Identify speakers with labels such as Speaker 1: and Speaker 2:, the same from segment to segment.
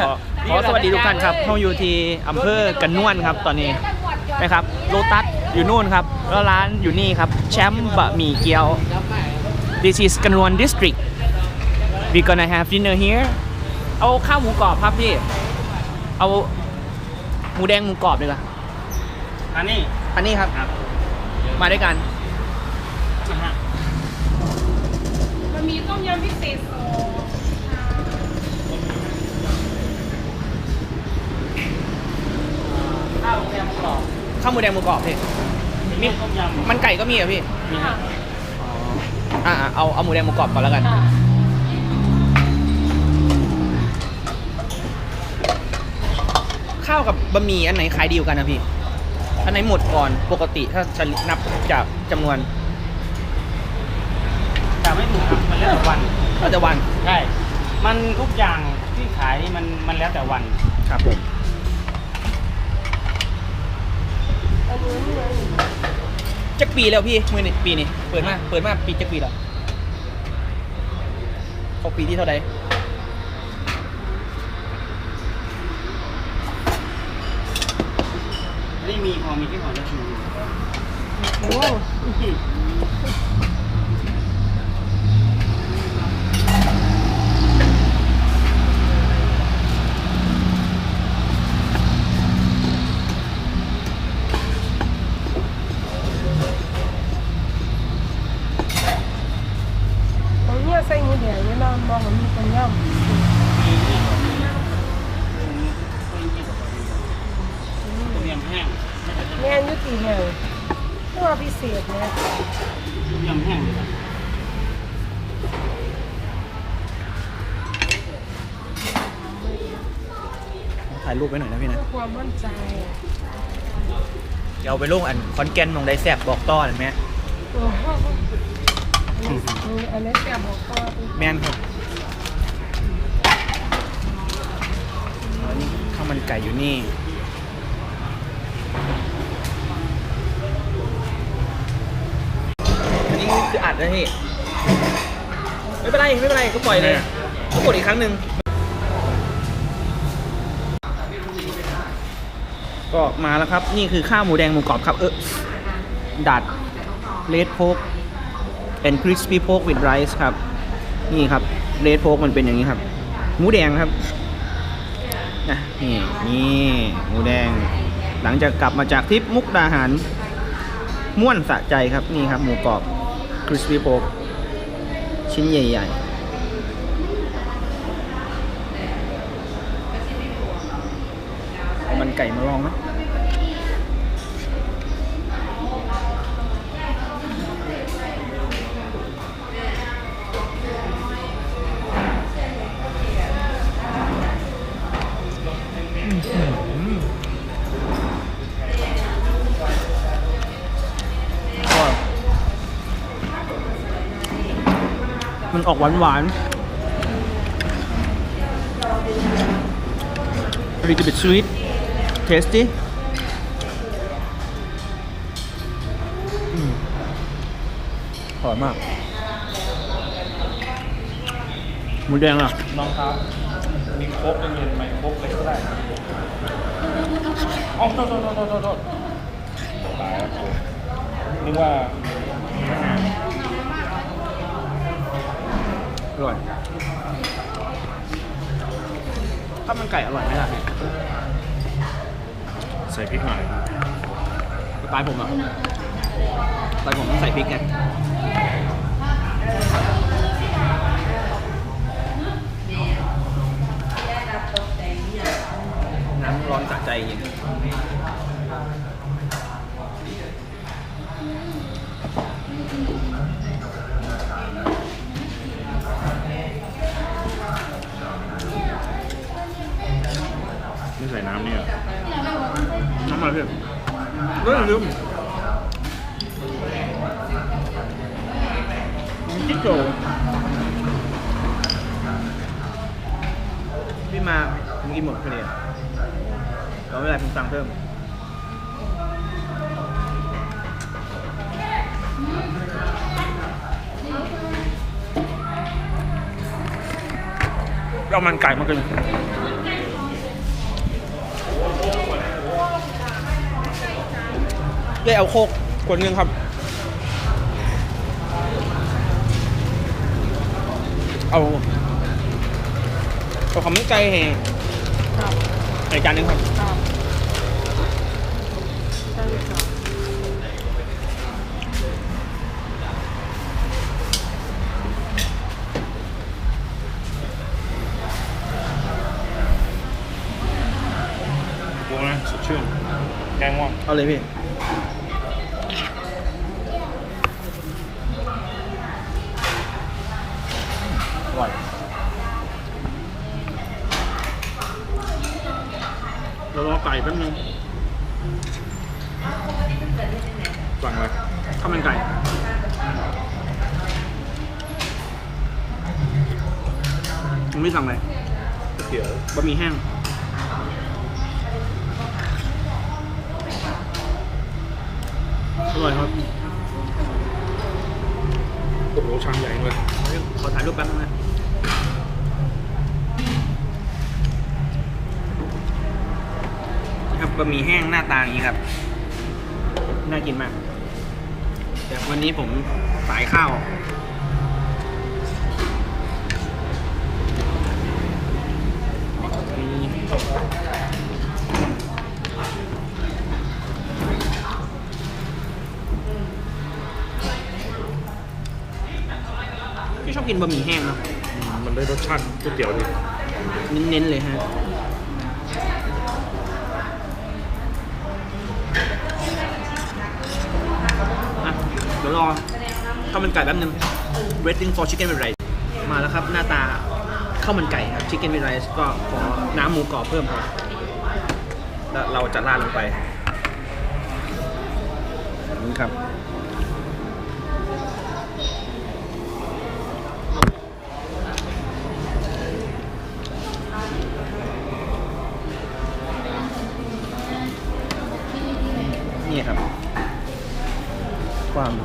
Speaker 1: ขอขอสวัสดีทุกท่านครับเราอยู่ที่อำเภอกันนวนครับตอนนี้นะครับโลตัสอยู่นู่นครับแล้วร้านอยู่นี่ครับแชมป์บะหมี่เกี๊ยว this is กันนวน district we gonna have dinner here เอาข้าวหมูกรอบครับพี่ เอาหมูแดงหมูกรอบดีกว่า
Speaker 2: อันนี้
Speaker 1: อันนี้ครับ
Speaker 2: ครับ
Speaker 1: มาด้วยกัน
Speaker 2: นะฮะ
Speaker 3: มันมีต้มยำพิเศษ
Speaker 2: ข้าวแกงกรอบ
Speaker 1: ข้าวหมูแดงหมูกรอบพี่
Speaker 2: มีต้มยำ
Speaker 1: มันไก่ก็มีเหรอพี่
Speaker 2: มี
Speaker 3: ค่ะ
Speaker 1: อ่าเอาเอาหมูแดงหมูกรอบก่อนแล้วกัน
Speaker 3: ค่ะ
Speaker 1: ข้าวกับบะหมี่อันไหนขายดีกว่ากันนะพี่ อันไหนหมดก่อนปกติถ้าจะนับจากจำนวน
Speaker 2: แต่ไม่ถูกครับมันแล้วแต่วัน
Speaker 1: ก็จะวัน
Speaker 2: ใช่มันทุกอย่างที่ขายนี่มันมันแล้วแต่วัน
Speaker 1: ครับผม ปีแล้วพี่มือนี่ปีนี้เปิดมาเปิดมาปีจักปีแล้วเขาปีที่เท่าไหร่
Speaker 2: นี่มีพอมีที่หอจะชู
Speaker 3: โอ้ แม่น
Speaker 2: อยุติ
Speaker 3: แห่งตัวพิเศษนะ
Speaker 2: ยำแห้งเลยครับ
Speaker 1: ถ่ายรูปไว้หน่อยนะพี่นะ
Speaker 3: เพื่อความมั่นใจ
Speaker 1: เดี๋ยวเอาไปลงอันคอนแกนมองได้แซบบอกต้อเห็นไหม
Speaker 3: โอ้โหอันนี้แกบอกก็
Speaker 1: แมนครับอันนี้ข้าวมันไก่อยู่นี่อัน นี้คืออัดนะพี่ ไม่เป็นไร ไม่เป็นไร ก็ปล่อยเลยก็กดอีกครั้งหนึ่ง ก็มาแล้วครับ นี่คือข้าวหมูแดงหมูกรอบครับ เออดัดเลดโพก and crispy pork with rice ครับ นี่ครับเลดโพกมันเป็นอย่างนี้ครับ หมูแดงครับนะนี่นี่หมูแดง หลังจากกลับมาจากทริปมุกดาหาร ม่วนสะใจครับ นี่ครับ หมูกรอบ crispy pork ชิ้นใหญ่ๆ มันออกหวานหวานๆ a little bit sweet tasty อืมอร่อยมาก หมูแดงอะ
Speaker 2: น้องครับมีโค้กเย็นๆไหมโค้กเล็กก็ได้อ๋อโทษโทษโทษโทษโทษตายแล้วกูนึกว่า
Speaker 1: ร่อยข้าวมันไก่อร่อยไหมล่ะ
Speaker 2: ใส่พริกหน่อย
Speaker 1: สไตล์ผมอะสไตล์ผมต้องใส่พริกไงน้ำร้อนสะใจจริง
Speaker 2: ใส่น้ำนี่เหรอ
Speaker 1: น้ำอะไรพี่เรื่องลืมจิ๊กโจพี่มาผมกินหมดพอดีเราไม่เป็นไรผมสั่งเพิ่มเอามันไก่มากิน ได้เอาโคกขวดหนึงครับ เอาเอาของมันไก่แห่
Speaker 3: ครับ
Speaker 1: ในจานหนึงครับ
Speaker 3: ครับใช่ครับ
Speaker 2: กูนะสดชื่นแกงง่วง
Speaker 1: เอาเลยพี่
Speaker 2: ก่แป๊บนึงสั่งเลย
Speaker 1: ข้าวมันไก่ไม่สั่งอะไร
Speaker 2: ก๋วยเตี๋ยว
Speaker 1: บะหมี่แห้ง
Speaker 2: อร่อยครับโอ้โหชามใหญ่เลย
Speaker 1: ขอถ่ายรูปแป๊บนึงนะนี่ครั บบะหมี่แห้งหน้าตาอย่างนี้ครับ น่ากินมาก แต่วันนี้ผมสายข้าว พี่ชอบกินบะหมี่แห้งเนอะ
Speaker 2: มันได้รสชาติก๋วยเตี๋ยวดี
Speaker 1: เน้นๆเลยฮะอะ ยวรอข้าวมันไก่แป๊บนึง waiting for chicken with rice มาแล้วครับ หน้าตาข้าวมันไก่ครับ chicken with rice ก็ขอน้ำหมูกรอบเพิ่มครับแล้วเราจะราดลงไปนี่ครับนี่ครับ ความ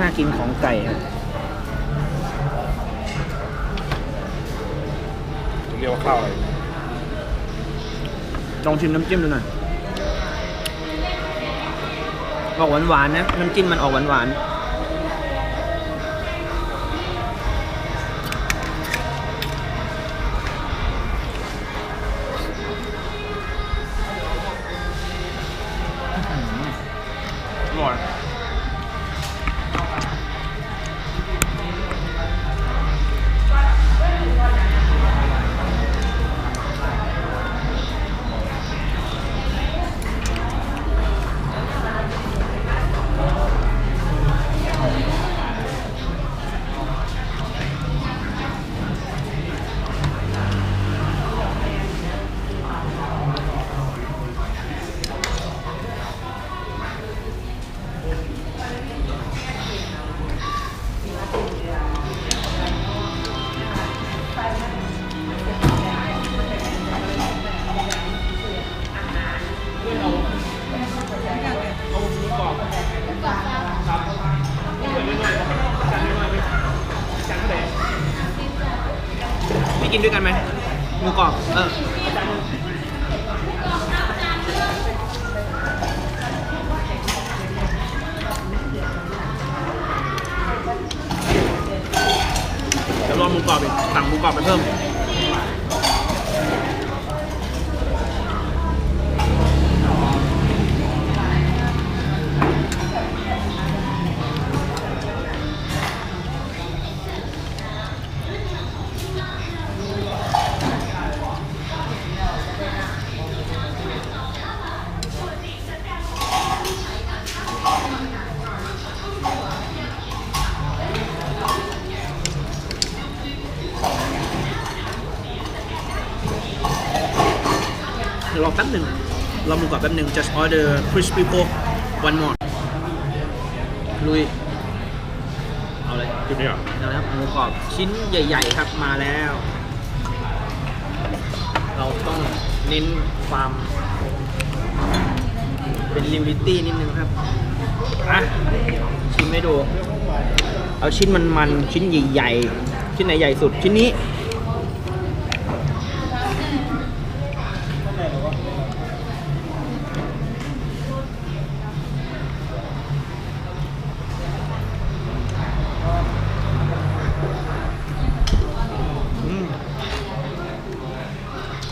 Speaker 1: น่ากินของไก่ครับ
Speaker 2: เรียกว่าข้าวอะไร
Speaker 1: ลองชิมน้ำจิ้มดูหน่อยออกหวานๆนะ น้ำจิ้มมันออกหวานๆ กสั่งหมูกรอบไปเพิ่ม เดี๋ยวรอแป๊บหนึ่งรอหมูกรอบแป๊บหนึ่ง just order crispy pork one more ลุย เอาเลย
Speaker 2: จุดนี้อะ
Speaker 1: เอาละครับหมูกรอบชิ้นใหญ่ ๆ ครับมาแล้ว เราต้องเน้นความเป็นลิมิตี้นิดนึงครับอะชิมให้ดู เอาชิ้นมันๆ ชิ้นใหญ่ๆ ชิ้นไหนใหญ่สุด ชิ้นนี้ อ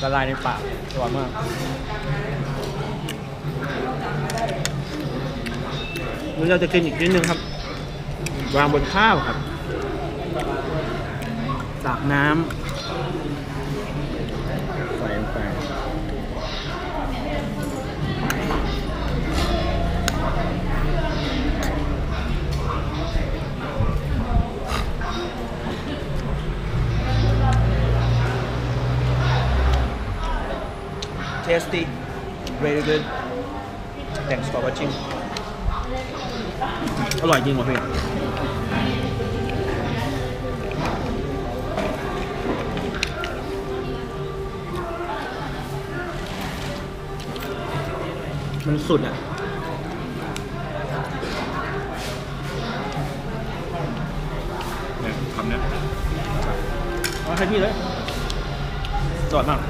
Speaker 1: ละลายในปากอร่อยมาก นี่เราจะกินอีกนิดนึงครับ วางบนข้าวครับตักน้ำใส่ลงไป เทสตี้ very good thanks for watching อร่อยจริงว่ะพี่มันสุดอะ
Speaker 2: เนี่ยคำเนี้ย
Speaker 1: เอาให้พี่เลยสดมาก